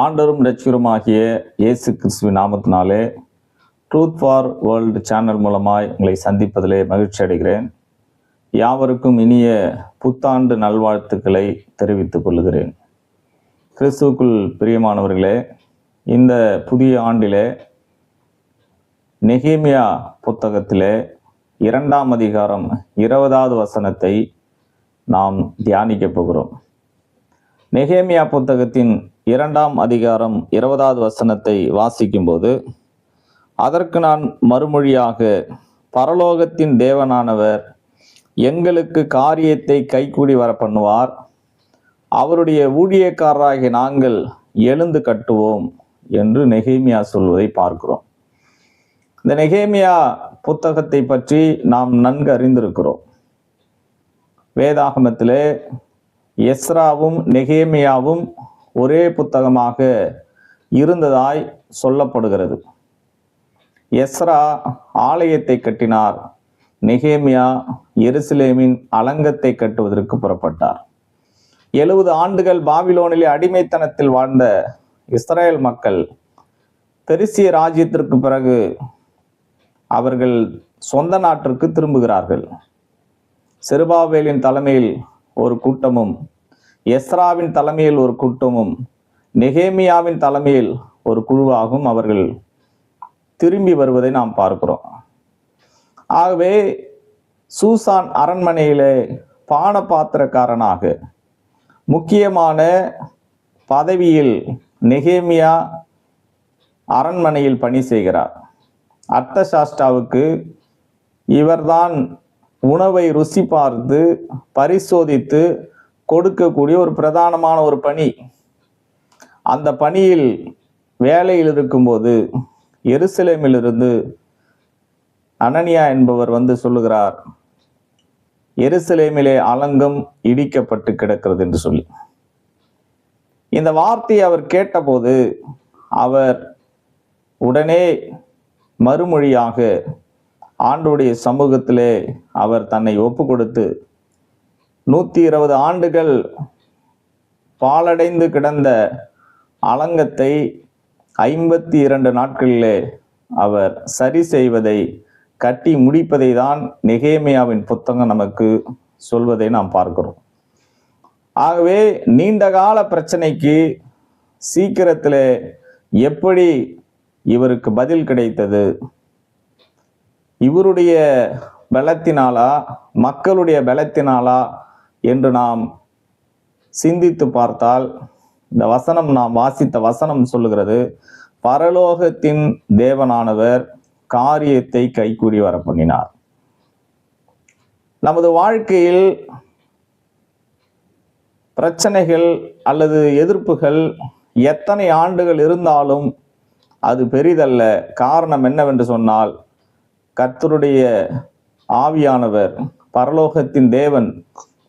ஆண்டரும் லட்சியருமாகிய இயேசு கிறிஸ்துவ நாமத்தினாலே ட்ரூத் ஃபார் வேர்ல்டு சேனல் மூலமாய் உங்களை சந்திப்பதிலே மகிழ்ச்சி அடைகிறேன். யாவருக்கும் இனிய புத்தாண்டு நல்வாழ்த்துக்களை தெரிவித்துக் கொள்கிறேன். கிறிஸ்துவுக்குள் பிரியமானவர்களே இந்த புதிய ஆண்டிலே நெகேமியா புத்தகத்திலே இரண்டாம் அதிகாரம் இருபதாவது வசனத்தை நாம் தியானிக்கப் போகிறோம். நெகேமியா புத்தகத்தின் இரண்டாம் அதிகாரம் இருபதாவது வசனத்தை வாசிக்கும்போது அதற்கு நான் மறுமொழியாக பரலோகத்தின் தேவனானவர் எங்களுக்கு காரியத்தை கைக்கூடி வர பண்ணுவார் அவருடைய ஊழியக்காரராகிய நாங்கள் எழுந்து கட்டுவோம் என்று நெகேமியா சொல்வதை பார்க்கிறோம். இந்த நெகேமியா புத்தகத்தை பற்றி நாம் நன்கு அறிந்திருக்கிறோம். வேதாகமத்திலே எஸ்ராவும் நெகேமியாவும் ஒரே புத்தகமாக இருந்ததாய் சொல்லப்படுகிறது. எஸ்ரா ஆலயத்தை கட்டினார். நெகேமியா எருசலேமின் அலங்கத்தை கட்டுவதற்கு புறப்பட்டார். எழுபது ஆண்டுகள் பாபிலோனிலே அடிமைத்தனத்தில் வாழ்ந்த இஸ்ரேல் மக்கள் பெருசிய ராஜ்யத்திற்கு பிறகு அவர்கள் சொந்த நாட்டிற்கு திரும்புகிறார்கள். செருபாவேலின் தலைமையில் ஒரு கூட்டமும் எஸ்ராவின் தலைமையில் ஒரு கூட்டமும் நெகேமியாவின் தலைமையில் ஒரு குழுவாகவும் அவர்கள் திரும்பி வருவதை நாம் பார்க்கிறோம். ஆகவே சூசான் அரண்மனையிலே பான பாத்திரக்காரனாக முக்கியமான பதவியில் நெகேமியா அரண்மனையில் பணி செய்கிறார். அர்த்தசாஸ்டாவுக்கு இவர்தான் உணவை ருசி பார்த்து பரிசோதித்து கொடுக்கக்கூடிய ஒரு பிரதானமான ஒரு பணி. அந்த பணியில் வேலையில் இருக்கும்போது எருசலேமிலிருந்து அனனியா என்பவர் வந்து சொல்லுகிறார் எருசலேமிலே அலங்கம் இடிக்கப்பட்டு கிடக்கிறது என்று சொல்லி. இந்த வார்த்தையை அவர் கேட்டபோது அவர் உடனே மறுமொழியாக ஆண்டுடைய சமூகத்திலே அவர் தன்னை ஒப்பு கொடுத்து நூற்றி இருபது ஆண்டுகள் பாலடைந்து கிடந்த அலங்கத்தை ஐம்பத்தி இரண்டு நாட்களிலே அவர் சரி செய்வதை கட்டி முடிப்பதை தான் நெகேமியாவின் புத்தகம் நமக்கு சொல்வதை நாம் பார்க்கிறோம். ஆகவே நீண்டகால பிரச்சனைக்கு சீக்கிரத்தில் எப்படி இவருக்கு பதில் கிடைத்தது? இவருடைய பலத்தினாலா மக்களுடைய பலத்தினாலா என்று நாம் சிந்தித்து பார்த்தால் இந்த வசனம் நாம் வாசித்த வசனம் சொல்லுகிறது பரலோகத்தின் தேவனானவர் காரியத்தை கைகூடி வர பண்ணினார் நமது வாழ்க்கையில் பிரச்சனைகள் அல்லது எதிர்ப்புகள் எத்தனை ஆண்டுகள் இருந்தாலும் அது பெரிதல்ல. காரணம் என்னவென்று சொன்னால் கர்த்தருடைய ஆவியானவர் பரலோகத்தின் தேவன்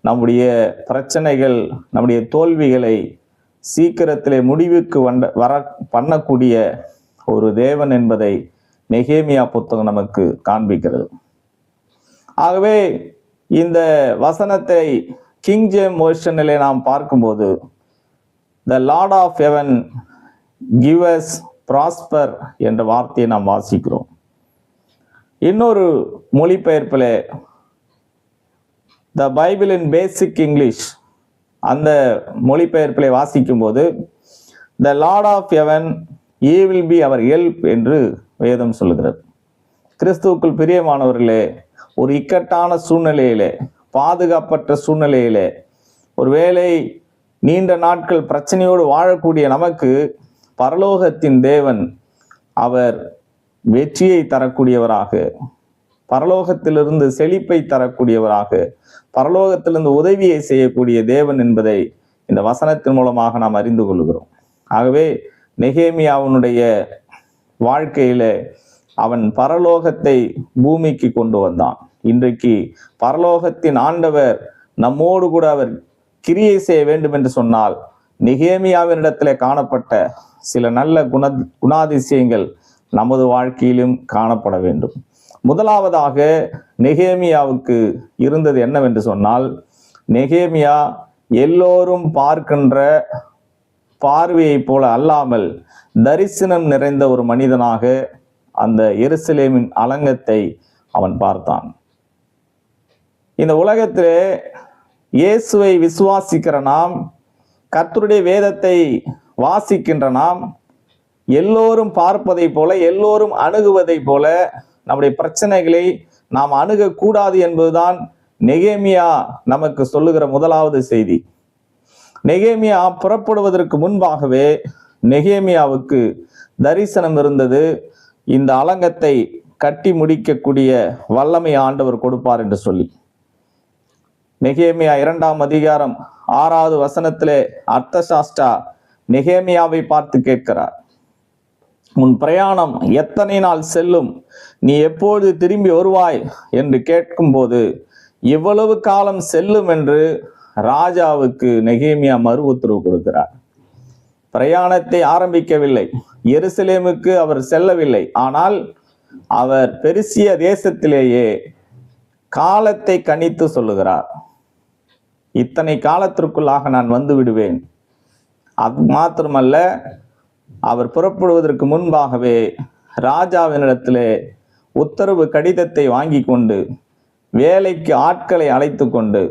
நம்முடைய பிரச்சனைகள் நம்முடைய தோல்விகளை சீக்கிரத்திலே முடிவுக்கு வந்த வர பண்ணக்கூடிய ஒரு தேவன் என்பதை நெகேமியா புத்தகம் நமக்கு காண்பிக்கிறது. ஆகவே இந்த வசனத்தை கிங் ஜேம் வெர்ஷனிலே நாம் பார்க்கும்போது the lord of heaven gives prosper என்ற வார்த்தையை நாம் வாசிக்கிறோம். இன்னொரு மொழிபெயர்ப்பில் the Bible in basic English அந்த மொழிபெயர்ப்பில் வாசிக்கும்போது the lord of heaven he will be our help என்று வேதம் சொல்லுகிறது. கிறிஸ்துவுக்குள் பிரியமானவர்களே ஒரு இக்கட்டான சூழ்நிலையிலே பாதுகாப்பற்ற சூழ்நிலையிலே ஒருவேளை நீண்ட நாட்கள் பிரச்சனையோடு வாழக்கூடிய நமக்கு பரலோகத்தின் தேவன் அவர் வெற்றியை தரக்கூடியவராக பரலோகத்திலிருந்து செழிப்பை தரக்கூடியவராக பரலோகத்திலிருந்து உதவியை செய்யக்கூடிய தேவன் என்பதை இந்த வசனத்தின் மூலமாக நாம் அறிந்து கொள்கிறோம். ஆகவே நெகேமியாவுனுடைய வாழ்க்கையில அவன் பரலோகத்தை பூமிக்கு கொண்டு வந்தான். இன்றைக்கு பரலோகத்தின் ஆண்டவர் நம்மோடு கூட அவர் கிரியை செய்ய வேண்டும் என்று சொன்னால் நெகேமியாவினிடத்திலே காணப்பட்ட சில நல்ல குண குணாதிசயங்கள் நமது வாழ்க்கையிலும் காணப்பட வேண்டும். முதலாவதாக நெகேமியாவுக்கு இருந்தது என்னவென்று சொன்னால் நெகேமியா எல்லோரும் பார்க்கின்ற பார்வையைப் போல அல்லாமல் தரிசனம் நிறைந்த ஒரு மனிதனாக அந்த எருசலேமின் அலங்கத்தை அவன் பார்த்தான். இந்த உலகத்திலே இயேசுவை விசுவாசிக்கிற நாம் கர்த்தருடைய வேதத்தை வாசிக்கின்ற நாம் எல்லோரும் பார்ப்பதை போல எல்லோரும் அணுகுவதை போல நம்முடைய பிரச்சனைகளை நாம் அணுகக்கூடாது என்பதுதான் நெகேமியா நமக்கு சொல்லுகிற முதலாவது செய்தி. நெகேமியா புறப்படுவதற்கு முன்பாகவே நெகேமியாவுக்கு தரிசனம் இருந்தது. இந்த அலங்கத்தை கட்டி முடிக்கக்கூடிய வல்லமை ஆண்டவர் கொடுப்பார் என்று சொல்லி. நெகேமியா இரண்டாம் அதிகாரம் ஆறாவது வசனத்திலே அர்த்தசாஸ்டா நெகேமியாவை பார்த்து கேட்கிறார். உன் பிரயாணம் எத்தனை நாள் செல்லும்? நீ எப்பொழுது திரும்பி வருவாய்? என்று கேட்கும்போது இவ்வளவு காலம் செல்லும் என்று ராஜாவுக்கு நெகேமியா மறு உத்தரவு கொடுக்கிறார். பிரயாணத்தை ஆரம்பிக்கவில்லை. எருசலேமுக்கு அவர் செல்லவில்லை. ஆனால் அவர் பெருசிய தேசத்திலேயே காலத்தை கணித்து சொல்லுகிறார். இத்தனை காலத்திற்குள்ளாக நான் வந்து விடுவேன். அது மாத்திரமல்ல அவர் புறப்படுவதற்கு முன்பாகவே ராஜாவினிடத்திலே உத்தரவு கடிதத்தை வாங்கி கொண்டு வேலைக்கு ஆட்களை அழைத்து கொண்டு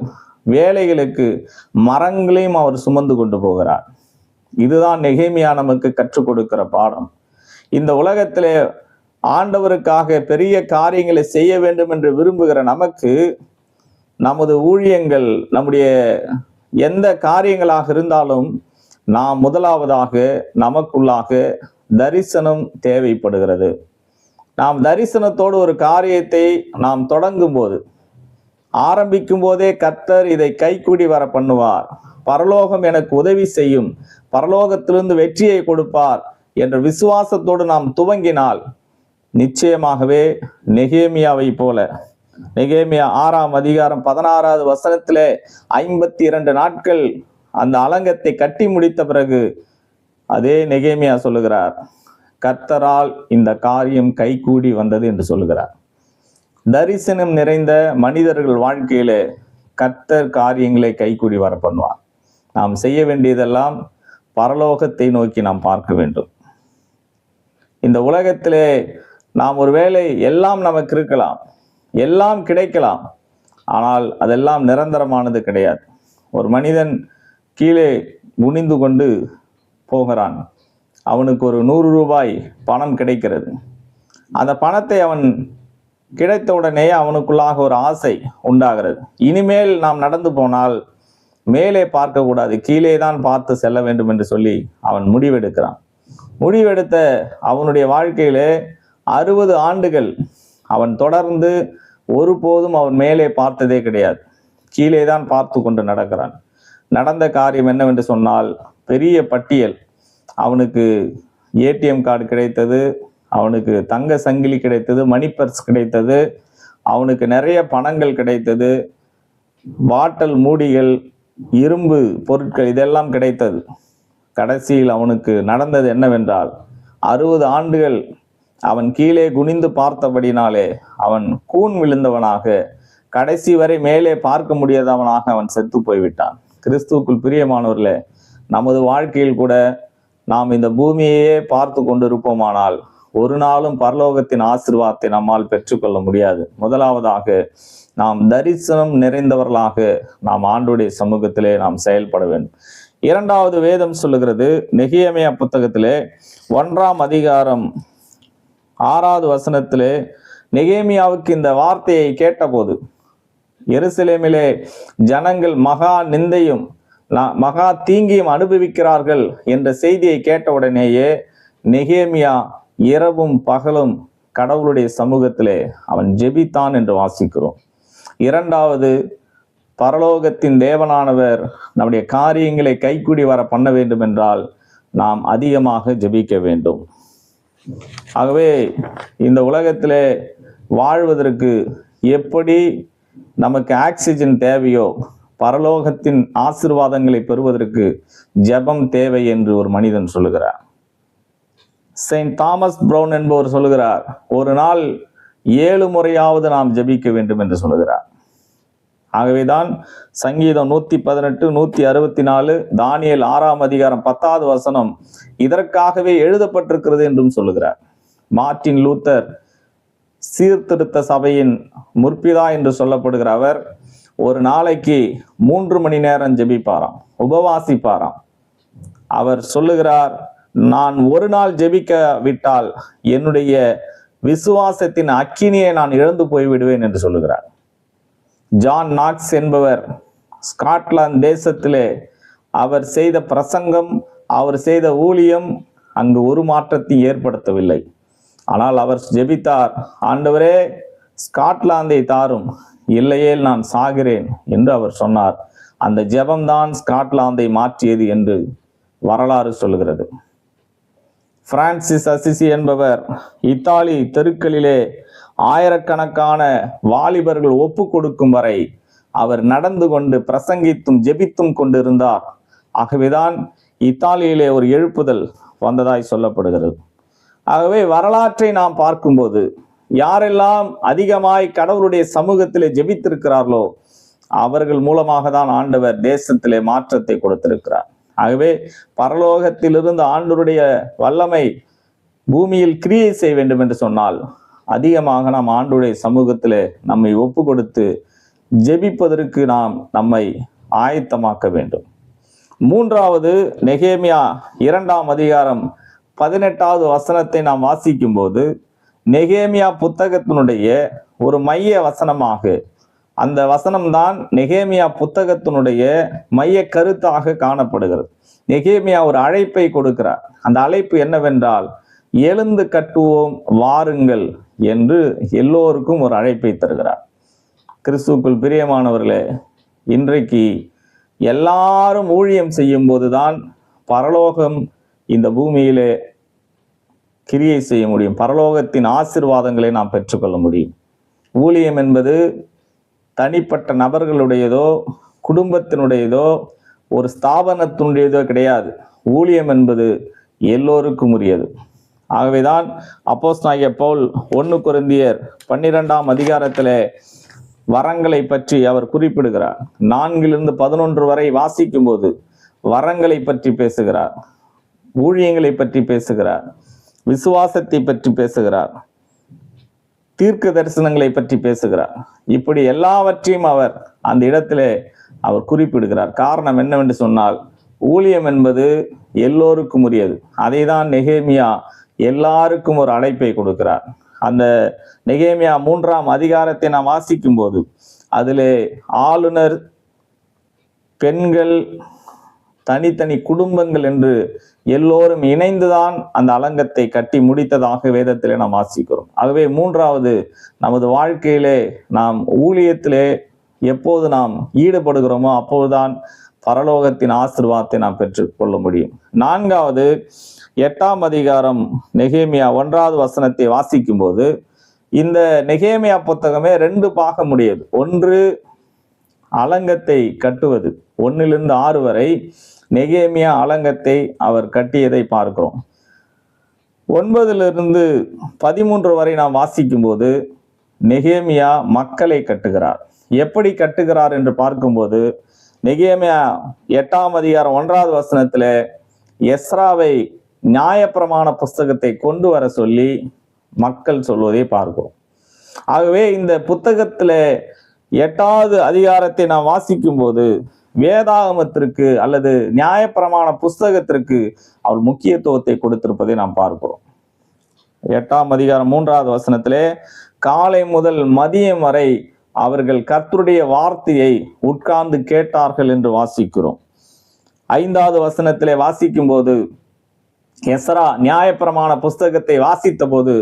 வேலைகளுக்கு மரங்களையும் அவர் சுமந்து கொண்டு போகிறார். இதுதான் நெகைமையா நமக்கு கற்றுக் கொடுக்கிற பாடம். இந்த உலகத்திலே ஆண்டவருக்காக பெரிய காரியங்களை செய்ய வேண்டும் என்று விரும்புகிற நமக்கு நமது ஊழியங்கள் நம்முடைய எந்த காரியங்களாக இருந்தாலும் நாம் முதலாவதாக நமக்குள்ளாக தரிசனம் தேவைப்படுகிறது. நாம் தரிசனத்தோடு ஒரு காரியத்தை நாம் தொடங்கும் போது ஆரம்பிக்கும் போதே கர்த்தர் இதை கைக்கூடி வர பண்ணுவார். பரலோகம் எனக்கு உதவி செய்யும் பரலோகத்திலிருந்து வெற்றியை கொடுப்பார் என்ற விசுவாசத்தோடு நாம் துவங்கினால் நிச்சயமாகவே நெகேமியாவை போல நெகேமியா ஆறாம் அதிகாரம் பதினாறாவது வசனத்திலே ஐம்பத்தி இரண்டு நாட்கள் அந்த அலங்கத்தை கட்டி முடித்த பிறகு அதே நெகேமியா சொல்லுகிறார் கர்த்தரால் இந்த காரியம் கைகூடி வந்தது என்று சொல்லுகிறார். தரிசனம் நிறைந்த மனிதர்கள் வாழ்க்கையிலே கர்த்தர் காரியங்களை கைகூடி வர பண்ணுவார். நாம் செய்ய வேண்டியதெல்லாம் பரலோகத்தை நோக்கி நாம் பார்க்க வேண்டும். இந்த உலகத்திலே நாம் ஒருவேளை எல்லாம் நமக்கு இருக்கலாம் எல்லாம் கிடைக்கலாம் ஆனால் அதெல்லாம் நிரந்தரமானது கிடையாது. ஒரு மனிதன் கீழே குனிந்து கொண்டு போகிறான். அவனுக்கு ஒரு நூறு ரூபாய் பணம் கிடைக்கிறது. அந்த பணத்தை அவன் கிடைத்த உடனே அவனுக்குள்ளாக ஒரு ஆசை உண்டாகிறது. இனிமேல் நாம் நடந்து போனால் மேலே பார்க்கக்கூடாது. கீழே தான் பார்த்து செல்ல வேண்டும் என்று சொல்லி அவன் முடிவெடுக்கிறான். முடிவெடுத்த அவனுடைய வாழ்க்கையிலே அறுபது ஆண்டுகள் அவன் தொடர்ந்து ஒருபோதும் அவன் மேலே பார்த்ததே கிடையாது. கீழே தான் பார்த்து கொண்டு நடக்கிறான். நடந்த காரியம் என்னவென்று சொன்னால் பெரிய பட்டியல். அவனுக்கு ஏடிஎம் கார்டு கிடைத்தது அவனுக்கு தங்க சங்கிலி கிடைத்தது மணி பர்ஸ் கிடைத்தது அவனுக்கு நிறைய பணங்கள் கிடைத்தது பாட்டல் மூடிகள் இரும்பு பொருட்கள் இதெல்லாம் கிடைத்தது. கடைசியில் அவனுக்கு நடந்தது என்னவென்றால் அறுபது ஆண்டுகள் அவன் கீழே குனிந்து பார்த்தபடினாலே அவன் கூன் விழுந்தவனாக கடைசி வரை மேலே பார்க்க முடியாதவனாக அவன் செத்து போய்விட்டான். கிறிஸ்துவுக்குள் பிரியமானவர்களே நமது வாழ்க்கையில் கூட நாம் இந்த பூமியையே பார்த்து கொண்டிருப்போமானால் ஒரு நாளும் பரலோகத்தின் ஆசிர்வாதத்தை நம்மால் பெற்றுக்கொள்ள முடியாது. முதலாவதாக நாம் தரிசனம் நிறைந்தவர்களாக நாம் ஆண்டுடைய சமூகத்திலே நாம் செயல்பட வேண்டும். இரண்டாவது வேதம் சொல்லுகிறது நெகியமையா புத்தகத்திலே ஒன்றாம் அதிகாரம் ஆறாவது வசனத்திலே நெகேமியாவுக்கு இந்த வார்த்தையை கேட்டபோது எருசலேமிலே ஜனங்கள் மகா நிந்தையும் மகா தீங்கியும் அனுபவிக்கிறார்கள் என்ற செய்தியை கேட்டவுடனேயே நெகேமியா இரவும் பகலும் கடவுளுடைய சமூகத்திலே அவன் ஜெபித்தான் என்று வாசிக்கிறோம். இரண்டாவது பரலோகத்தின் தேவனானவர் நம்முடைய காரியங்களை கைக்கூடி வர பண்ண வேண்டும் என்றால் நாம் அதிகமாக ஜெபிக்க வேண்டும். ஆகவே இந்த உலகத்திலே வாழ்வதற்கு எப்படி நமக்கு ஆக்சிஜன் தேவையோ? பரலோகத்தின் ஆசிர்வாதங்களை பெறுவதற்கு ஜெபம் தேவை என்று ஒரு மனிதன் சொல்லுகிறார். செயின்ட் தாமஸ் ப்ரௌன் என்பவர் சொல்லுகிறார் ஒரு நாள் ஏழு முறையாவது நாம் ஜெபிக்க வேண்டும் என்று சொல்லுகிறார். ஆகவேதான் சங்கீதம் நூத்தி பதினெட்டு நூத்தி அறுபத்தி நாலு தானியல் ஆறாம் அதிகாரம் பத்தாவது வசனம் இதற்காகவே எழுதப்பட்டிருக்கிறது என்றும் சொல்லுகிறார். மார்டின் லூத்தர் சீர்திருத்த சபையின் முற்பிதா என்று சொல்லப்படுகிற அவர் ஒரு நாளைக்கு மூன்று மணி நேரம் ஜெபிப்பாராம் உபவாசிப்பாராம். அவர் சொல்லுகிறார் நான் ஒரு நாள் ஜெபிக்க விட்டால் என்னுடைய விசுவாசத்தின் அக்கினியை நான் இழந்து போய்விடுவேன் என்று சொல்லுகிறார். ஜான் நாக்ஸ் என்பவர் ஸ்காட்லாந்து தேசத்திலே அவர் செய்த பிரசங்கம் அவர் செய்த ஊழியம் அங்கு ஒரு மாற்றத்தை ஏற்படுத்தவில்லை. ஆனால் அவர் ஜெபித்தார் ஆண்டவரே ஸ்காட்லாந்தை தாரும் இல்லையேல் நான் சாகிறேன் என்று அவர் சொன்னார். அந்த ஜெபம்தான் ஸ்காட்லாந்தை மாற்றியது என்று வரலாறு சொல்கிறது பிரான்சிஸ் அசிசி என்பவர் இத்தாலி தெருக்களிலே ஆயிரக்கணக்கான வாலிபர்கள் ஒப்பு கொடுக்கும் வரை அவர் நடந்து கொண்டு பிரசங்கித்தும் ஜெபித்தும் கொண்டிருந்தார். ஆகவேதான் இத்தாலியிலே ஒரு எழுப்புதல் வந்ததாய் சொல்லப்படுகிறது. ஆகவே வரலாற்றை நாம் பார்க்கும்போது யாரெல்லாம் அதிகமாய் கடவுளுடைய சமூகத்திலே ஜெபித்திருக்கிறார்களோ அவர்கள் மூலமாக தான் ஆண்டவர் தேசத்திலே மாற்றத்தை கொடுத்திருக்கிறார். ஆகவே பரலோகத்திலிருந்து ஆண்டவருடைய வல்லமை பூமியில் கிரியை செய்ய வேண்டும் என்று சொன்னால் அதிகமாக நாம் ஆண்டுடைய சமூகத்திலே நம்மை ஒப்பு கொடுத்து ஜெபிப்பதற்கு நாம் நம்மை ஆயத்தமாக்க வேண்டும். மூன்றாவது நெகேமியா இரண்டாம் அதிகாரம் பதினெட்டாவது வசனத்தை நாம் வாசிக்கும் போது நெகேமியா புத்தகத்தினுடைய ஒரு மைய வசனமாக அந்த வசனம்தான் நெகேமியா புத்தகத்தினுடைய மைய கருத்தாக காணப்படுகிறது. நெகேமியா ஒரு அழைப்பை கொடுக்கிறார். அந்த அழைப்பு என்னவென்றால் எழுந்து கட்டுவோம் வாருங்கள் என்று எல்லோருக்கும் ஒரு அழைப்பை தருகிறார். கிறிஸ்துக்குள் பிரியமானவர்களே இன்றைக்கு எல்லாரும் ஊழியம் செய்யும் போதுதான் பரலோகம் இந்த பூமியிலே கிரியை செய்ய முடியும். பரலோகத்தின் ஆசிர்வாதங்களை நாம் பெற்றுக்கொள்ள முடியும். ஊழியம் என்பது தனிப்பட்ட நபர்களுடையதோ குடும்பத்தினுடையதோ ஒரு ஸ்தாபனத்தினுடையதோ கிடையாது. ஊழியம் என்பது எல்லோருக்கும் உரியது ஆகவேதான் அப்போஸ் நாயக பவுல் ஒன்று குருந்தியர் பன்னிரெண்டாம் அதிகாரத்தில் வரங்களை பற்றி அவர் குறிப்பிடுகிறார். நான்கிலிருந்து பதினொன்று வரை வாசிக்கும் போது வரங்களை பற்றி பேசுகிறார். ஊழியங்களை பற்றி பேசுகிறார் விசுவாசத்தை பற்றி பேசுகிறார் தீர்க்க தரிசனங்களை பற்றி பேசுகிறார். இப்படி எல்லாவற்றையும் அவர் அந்த இடத்திலே அவர் குறிப்பிடுகிறார். காரணம் என்னவென்று சொன்னால் ஊழியம் என்பது எல்லோருக்கும் உரியது. அதை தான் நெகேமியா எல்லாருக்கும் ஒரு அழைப்பை கொடுக்கிறார். அந்த நெகேமியா மூன்றாம் அதிகாரத்தை நாம் வாசிக்கும் போது அதிலே ஆளுநர் பெண்கள் தனித்தனி குடும்பங்கள் என்று எல்லோரும் இணைந்துதான் அந்த அலங்கத்தை கட்டி முடித்ததாக வேதத்திலே நாம் வாசிக்கிறோம். ஆகவே மூன்றாவது நமது வாழ்க்கையிலே நாம் ஊழியத்திலே எப்போது நாம் ஈடுபடுகிறோமோ அப்போதுதான் பரலோகத்தின் ஆசிர்வாதத்தை நாம் பெற்றுக்கொள்ள முடியும். நான்காவது எட்டாம் அதிகாரம் நெகேமியா ஒன்றாவது வசனத்தை வாசிக்கும் போது இந்த நெகேமியா புத்தகமே ரெண்டு பாகம் முடியது ஒன்று அலங்கத்தை கட்டுவது. ஒன்னிலிருந்து ஆறு வரை நெகேமியா அலங்கத்தை அவர் கட்டியதை பார்க்கிறோம். ஒன்பதிலிருந்து பதிமூன்று வரை நாம் வாசிக்கும்போது நெகேமியா மக்களை கட்டுகிறார். எப்படி கட்டுகிறார் என்று பார்க்கும்போது நெகேமியா எட்டாம் அதிகாரம் ஒன்றாவது வசனத்தில் எஸ்ராவை நியாயப்பிரமாண புஸ்தகத்தை கொண்டு வர சொல்லி மக்கள் சொல்வதை பார்க்கிறோம். ஆகவே இந்த புத்தகத்துல எட்டாவது அதிகாரத்தை நாம் வாசிக்கும் போது வேதாகமத்திற்கு அல்லது நியாயப்பிரமாண புஸ்தகத்திற்கு அவர் முக்கியத்துவத்தை கொடுத்திருப்பதை நாம் பார்க்கிறோம். எட்டாம் அதிகாரம் மூன்றாவது வசனத்திலே காலை முதல் மதியம் வரை அவர்கள் கர்த்தருடைய வார்த்தையை உட்கார்ந்து கேட்டார்கள் என்று வாசிக்கிறோம். ஐந்தாவது வசனத்திலே வாசிக்கும் போது எஸ்ரா நியாயப்பிரமாண புஸ்தகத்தை வாசித்த போது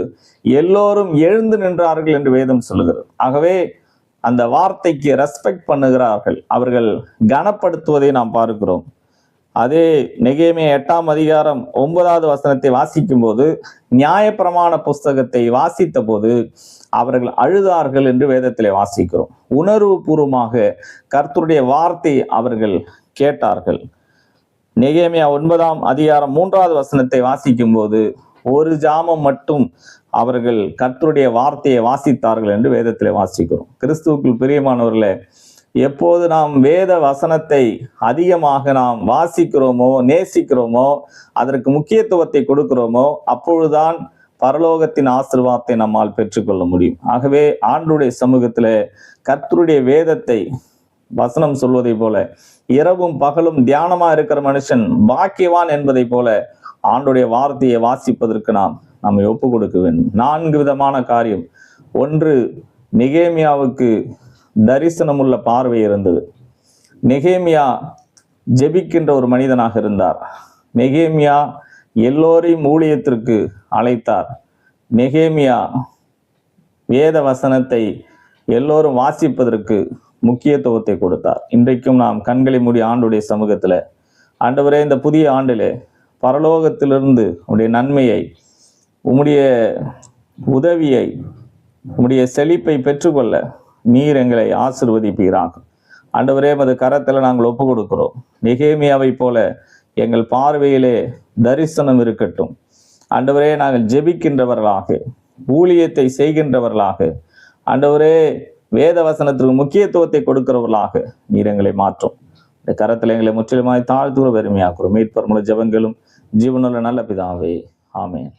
எல்லோரும் எழுந்து நின்றார்கள் என்று வேதம் சொல்லுகிறது. ஆகவே அந்த வார்த்தைக்கு ரெஸ்பெக்ட் பண்ணுகிறார்கள். அவர்கள் கனப்படுத்துவதை நாம் பார்க்கிறோம். அதே நெகேமே எட்டாம் அதிகாரம் ஒன்பதாவது வசனத்தை வாசிக்கும் போது நியாயப்பிரமாண புஸ்தகத்தை வாசித்த போது அவர்கள் அழுதார்கள் என்று வேதத்திலே வாசிக்கிறோம். உணர்வு பூர்வமாக கர்த்தருடைய வார்த்தை அவர்கள் கேட்டார்கள். நெகேமியா ஒன்பதாம் அதிகாரம் மூன்றாவது வசனத்தை வாசிக்கும் போது ஒரு ஜாமம் மட்டும் அவர்கள் கர்த்தருடைய வார்த்தையை வாசித்தார்கள் என்று வேதத்தில் வாசிக்கிறோம். கிறிஸ்துவுக்குள் பிரியமானவர்களே எப்போது நாம் வேத வசனத்தை அதிகமாக நாம் வாசிக்கிறோமோ நேசிக்கிறோமோ அதற்கு முக்கியத்துவத்தை கொடுக்கிறோமோ அப்பொழுதுதான் பரலோகத்தின் ஆசிர்வாதத்தை நம்மால் பெற்றுக்கொள்ள முடியும். ஆகவே ஆண்டுடைய சமூகத்தில் கர்த்தருடைய வேதத்தை வசனம் சொல்வதை போல இரவும் பகலும் தியானமா இருக்கிற மனுஷன் பாக்கியவான் என்பதை போல ஆண்டுடைய வார்த்தையை வாசிப்பதற்கு நாம் நம்மை ஒப்பு கொடுக்க வேண்டும். நான்கு விதமான காரியம். ஒன்று நிகேமியாவுக்கு தரிசனமுள்ள பார்வை இருந்தது. நெகேமியா ஜெபிக்கின்ற ஒரு மனிதனாக இருந்தார். நெகேமியா எல்லோரையும் ஊழியத்திற்கு அழைத்தார். நெகேமியா வேத வசனத்தை எல்லோரும் வாசிப்பதற்கு முக்கியத்துவத்தை கொடுத்தார். இன்றைக்கும் நாம் கண்களை மூடி ஆண்டுடைய சமூகத்தில் ஆண்டவரே இந்த புதிய ஆண்டிலே பரலோகத்திலிருந்து உடைய நன்மையை உம்முடைய உதவியை உம்முடைய செழிப்பை பெற்றுக்கொள்ள நீர் எங்களை ஆசிர்வதிப்பீராக. ஆண்டவரே மது கரத்தில் நாங்கள் ஒப்பு கொடுக்கிறோம் நிகேமியாவை போல எங்கள் பார்வையிலே தரிசனம் இருக்கட்டும். ஆண்டவரே நாங்கள் ஜெபிக்கின்றவர்களாக ஊழியத்தை செய்கின்றவர்களாக ஆண்டவரே வேத வசனத்திற்கு முக்கியத்துவத்தை கொடுக்கிறவர்களாக நீர் எங்களை மாற்றும். இந்த கரத்தில் எங்களை முற்றிலுமாய் தாழ்த்துகிற பெருமையாக்குறோம். மீட்பர் முழு ஜபங்களும் ஜீவனுள்ள நல்ல பிதாவே. ஆமென்.